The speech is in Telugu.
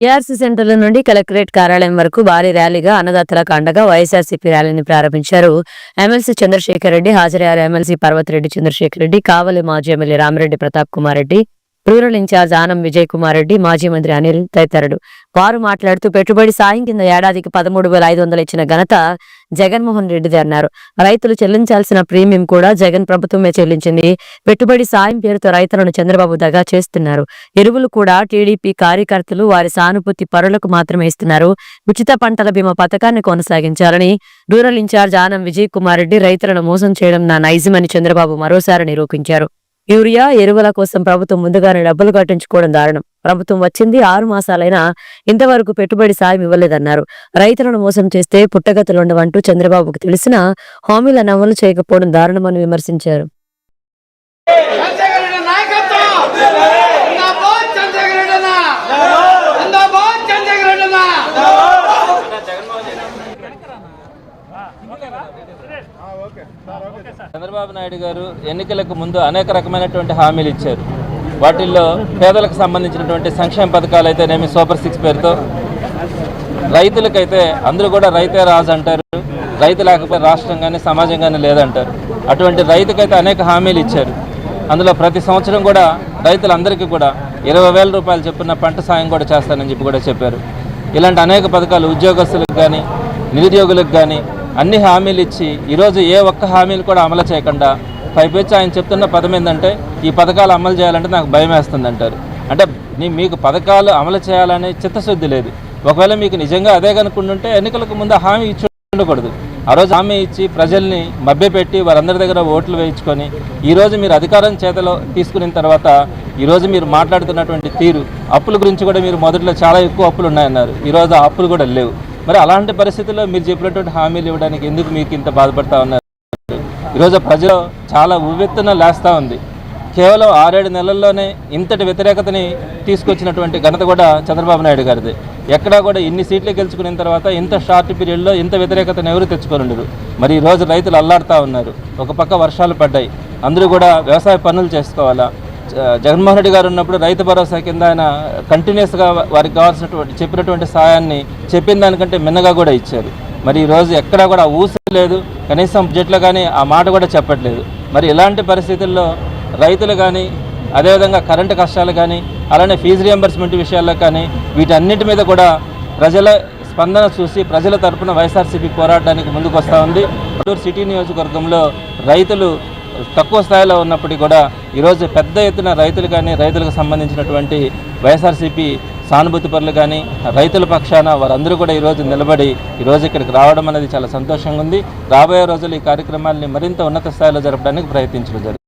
ఏఆర్సీ సెంటర్ల నుండి కలెక్టరేట్ కార్యాలయం వరకు భారీ ర్యాలీగా అన్నదాతల అండగా వైఎస్ఆర్సీపీ ర్యాలీని ప్రారంభించారు. ఎమ్మెల్సీ చంద్రశేఖర్ రెడ్డి హాజరయ్యారు. ఎమ్మెల్సీ పర్వతిరెడ్డి చంద్రశేఖర్ రెడ్డి కావలి మాజీ MLA Ramireddy Pratap Kumar Reddy rural incharge Anam Vijay Kumar Reddy మాజీ మంత్రి అనిల్ తదితరుడు వారు మాట్లాడుతూ పెట్టుబడి సాయం కింద ఏడాదికి పదమూడు వేల ఐదు వందలు ఇచ్చిన ఘనత జగన్మోహన్ రెడ్డిది అన్నారు. రైతులు చెల్లించాల్సిన ప్రీమియం కూడా జగన్ ప్రభుత్వమే చెల్లించింది. పెట్టుబడి సాయం పేరుతో రైతులను చంద్రబాబు దగా చేస్తున్నారు. ఎరువులు కూడా టీడీపీ కార్యకర్తలు వారి సానుభూతి పరులకు మాత్రమే ఇస్తున్నారు. ఉచిత పంటల బీమా పథకాన్ని కొనసాగించాలని రూరల్ ఇన్ఛార్జ్ ఆనం విజయ్ కుమార్ రెడ్డి రైతులను మోసం చేయడం నా నైజమని చంద్రబాబు మరోసారి నిరూపించారు. యూరియా ఎరువుల కోసం ప్రభుత్వం ముందుగానే డబ్బులు కట్టించుకోవడం దారుణం. ప్రభుత్వం వచ్చింది ఆరు మాసాలైనా ఇంతవరకు పెట్టుబడి సాయం ఇవ్వలేదన్నారు. రైతులను మోసం చేస్తే పుట్టగతులుండవంటూ చంద్రబాబుకు తెలిసినా హామీలను అమలు చేయకపోవడం దారుణమని విమర్శించారు చంద్రశేఖర్ రెడ్డి నాయకత్వం జిందాబాద్ చంద్రశేఖర్ రెడ్డి అన్న జిందాబాద్ చంద్రశేఖర్ రెడ్డి అన్న చంద్రబాబు నాయుడు గారు ఎన్నికలకు ముందు అనేక రకమైనటువంటి హామీలు ఇచ్చారు. వాటిల్లో పేదలకు సంబంధించినటువంటి సంక్షేమ పథకాలు అయితేనేమి సూపర్ సిక్స్ పేరుతో రైతులకైతే అందరూ కూడా రైతే రాజు అంటారు రైతు లేకపోతే రాష్ట్రం కానీ సమాజం కానీ లేదంటారు. అటువంటి రైతుకైతే అనేక హామీలు ఇచ్చారు. అందులో ప్రతి సంవత్సరం కూడా రైతులందరికీ కూడా ఇరవై వేల రూపాయలు చొప్పున పంట సాయం కూడా చేస్తానని చెప్పి కూడా చెప్పారు. ఇలాంటి అనేక పథకాలు ఉద్యోగస్తులకు కానీ నిరుద్యోగులకు కానీ అన్ని హామీలు ఇచ్చి ఈరోజు ఏ ఒక్క హామీలు కూడా అమలు చేయకుండా పైపెచ్చి ఆయన చెప్తున్న పదం ఏంటంటే ఈ పథకాలు అమలు చేయాలంటే నాకు భయం వేస్తుంది అంటారు. అంటే నీ- మీకు పథకాలు అమలు చేయాలనే చిత్తశుద్ధి లేదు. ఒకవేళ మీకు నిజంగా అదే కనుకుంటుంటే ఎన్నికలకు ముందు హామీ ఇచ్చి ఉండకూడదు. ఆ రోజు హామీ ఇచ్చి ప్రజల్ని మభ్యపెట్టి వారందరి దగ్గర ఓట్లు వేయించుకొని ఈరోజు మీరు అధికారం చేతలో తీసుకున్న తర్వాత ఈరోజు మీరు మాట్లాడుతున్నటువంటి తీరు అప్పుల గురించి కూడా మీరు మొదట్లో చాలా ఎక్కువ అప్పులు ఉన్నాయన్నారు. ఈరోజు ఆ అప్పులు కూడా లేవు. మరి అలాంటి పరిస్థితుల్లో మీరు చెప్పినటువంటి హామీలు ఇవ్వడానికి ఎందుకు మీకు ఇంత బాధపడతా ఉన్నారు? ఈరోజు ప్రజలు చాలా ఉవ్వెత్తున లేస్తూ ఉంది. కేవలం ఆరేడు నెలల్లోనే ఇంతటి వ్యతిరేకతని తీసుకొచ్చినటువంటి ఘనత కూడా చంద్రబాబు నాయుడు గారిది. ఎక్కడా కూడా ఇన్ని సీట్లు గెలుచుకున్న తర్వాత ఇంత షార్ట్ పీరియడ్లో ఇంత వ్యతిరేకతను ఎవరు తెచ్చుకోనుండరు. మరి ఈరోజు రోజు రైతులు అల్లాడుతూ ఉన్నారు. ఒక పక్క వర్షాలు పడ్డాయి. అందరూ కూడా వ్యవసాయ పనులు చేసుకోవాలా? జగన్మోహన్ రెడ్డి గారు ఉన్నప్పుడు రైతు భరోసా కింద ఆయన కంటిన్యూస్గా వారికి కావాల్సినటువంటి చెప్పినటువంటి సాయాన్ని చెప్పిన దానికంటే మిన్నగా కూడా ఇచ్చారు. మరి ఈ రోజు ఎక్కడా కూడా ఊసలేదు కనీసం బడ్జెట్లో కానీ ఆ మాట కూడా చెప్పట్లేదు. మరి ఇలాంటి పరిస్థితుల్లో రైతులు కానీ అదేవిధంగా కరెంటు కష్టాలు కానీ అలానే ఫీజు రియంబర్స్మెంట్ విషయాల్లో కానీ వీటన్నిటి మీద కూడా ప్రజల స్పందన చూసి ప్రజల తరపున వైఎస్ఆర్సీపీ పోరాటానికి ముందుకు వస్తూ ఉంది సిటీ నియోజకవర్గంలో రైతులు తక్కువ స్థాయిలో ఉన్నప్పటికీ కూడా ఈరోజు పెద్ద ఎత్తున రైతులు కానీ రైతులకు సంబంధించినటువంటి వైఎస్ఆర్సీపీ సానుభూతి పరులు కానీ రైతుల పక్షాన వారందరూ కూడా ఈరోజు నిలబడి ఈరోజు ఇక్కడికి రావడం అనేది చాలా సంతోషంగా ఉంది. రాబోయే రోజులు ఈ కార్యక్రమాల్ని మరింత ఉన్నత స్థాయిలో జరపడానికి ప్రయత్నించడం జరుగుతుంది.